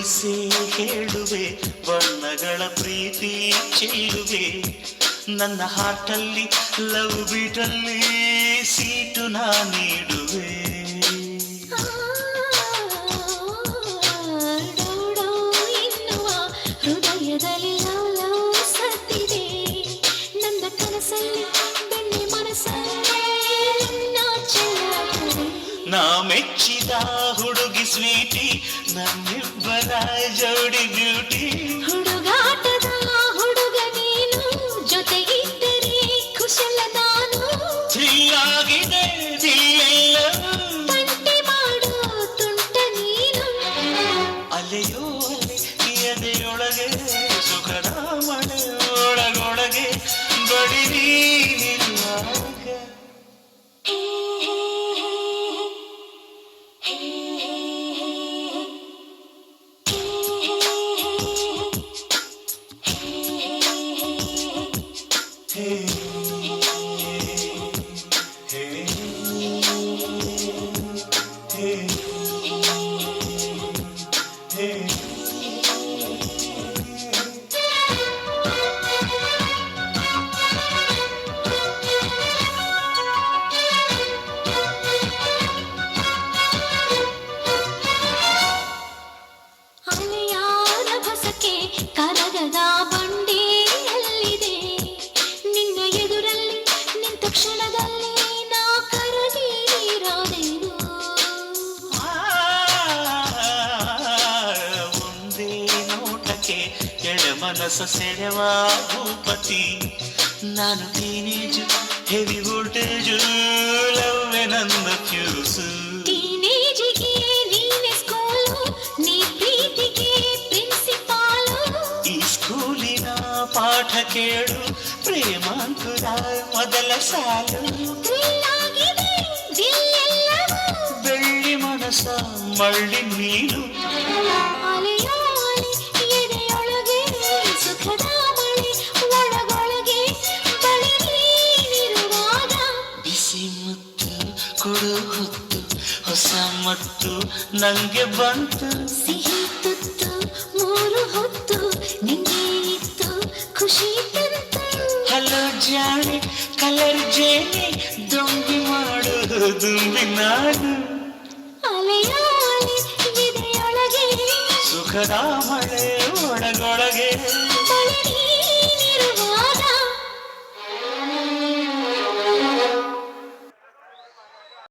ದಿಲ್ಸೆ ಹೇಳುವೆ ಬಣ್ಣಗಳ ಪ್ರೀತಿ ಚೆಲ್ಲುವೆ ನನ್ನ ಹಾರ್ಟಲ್ಲಿ ಲವ್ ಬೀಟಲ್ಲಿ ಸೀಟು ನಾ ನೀಡುವೆ. ಹೃದಯದಲ್ಲಿ ಸತ್ತಿದೆ. ನನ್ನ ಕನಸಲ್ಲಿ ಬೆಣ್ಣೆ ಮನಸ್ಸಲ್ಲಿ. ನಾ ಮೆಚ್ಚಿದ ಹುಡುಗಿ ಸ್ವೀಟಿ ನಮ್ಮಿಬ್ಬರ ಜೋಡಿ ಬ್ಯೂಟಿ ಹುಡುಗಾಟದ ಹುಡುಗ ನೀನು ಜೊತೆಗಿದ್ದರೆ ಕುಶಲ ನಾನು ಚಿಲ್ಲಾಗಿದೆ ದಿಲ್ಲೆಲ್ಲವೂ ತಂಟೆ ಮಾಡು ತುಂಟ ನೀನು. ಅಲೆಯೋ ಅಲೆ ಎದೆಯೊಳಗೆ ಸುಖದ ಬಡಿ ಒಳಗೊಳಗೆ ಎಡ ಮನಸ್ಸ ಸೆಳೆವ ಭೂಪತಿ ನಾನು ಟೀನೇಜ್ ಹೆವಿ ವೋಲ್ಟೇಜ್ ಲವ್ವೆ ನನ್ನ ಫ್ಯೂಸು ಟೀನೇಜಿಗೆ ನೀನೆ ಸ್ಕೂಲು ನೀ ಪ್ರೀತಿಗೆ ಪ್ರಿನ್ಸಿಪಾಲು ಈ ಸ್ಕೂಲಿನ ಪಾಠ ಕೇಳು ಪ್ರೇಮಾಂಕುರ ಮೊದಲ ಸಾಲು ಥ್ರಿಲ್ ಆಗಿದೆ ದಿಲ್ಲೆಲ್ಲವೂ ಬೆಳ್ಳಿ ಮನಸ್ಸ ಮಳ್ಳಿ ನೀನು ಹೊಸ ಮತ್ತು ನಂಗೆ ಬಂತು. ಸಿಹಿ ತುತ್ತು ಮೂರು ಹೊತ್ತು ನಿಂಗೆ ಇತ್ತು ಖುಷಿ ತಂತು. ಹಲೋ ಜಾಣೆ ಕಲರ್ ಜೇನೆ ದೊಂಬಿ ಮಾಡು ದುಂಬಿ ನಾಡು. ಸುಖದ ಮಳೆ ಒಳಗೊಳಗೆ